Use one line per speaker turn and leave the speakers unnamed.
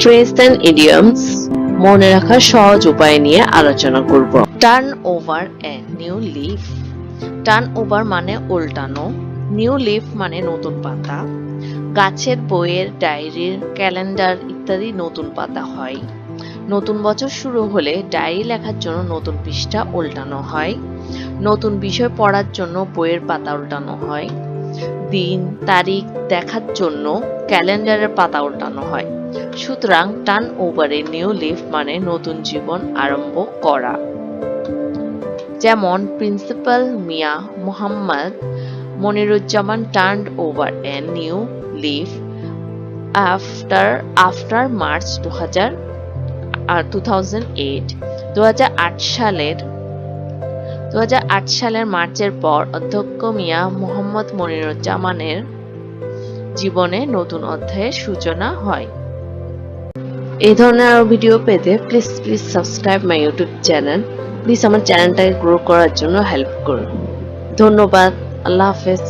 Phrase idioms মনে রাখার সহজ উপায় নিয়ে আলোচনা করব। Turn over a new leaf turn over মানে উল্টানো। নিউ লিফ মানে নতুন পাতা। গাছের বইয়ের ডায়েরির ক্যালেন্ডার ইত্যাদি নতুন পাতা হয়। নতুন বছর শুরু হলে ডায়েরি লেখার জন্য নতুন পৃষ্ঠা উল্টানো হয়। নতুন বিষয় পড়ার জন্য বইয়ের পাতা উল্টানো হয়। দিন, তারিখ দেখার জন্য ক্যালেন্ডারের পাতা উল্টানো হয়। সুতরাং টার্ন ওভারে নিউ লিফ মানে নতুন জীবন আরম্ভ করা। যেমন principal Mia Mohammad Moniruzzaman turn over a new leaf after after March দু হাজার টু থাউজেন্ড এইট দু হাজার আট সালের দু সালের মার্চের পর অধ্যক্ষ মিয়া মোহাম্মদ মনিরুজ্জামানের জীবনে নতুন অধ্যায়ের সূচনা হয়। এই ধরনের আরও ভিডিও পেতে please please subscribe my YouTube channel please আমার চ্যানেলটাকে গ্রো করার জন্য হেল্প করুন। ধন্যবাদ। আল্লাহ হাফেজ।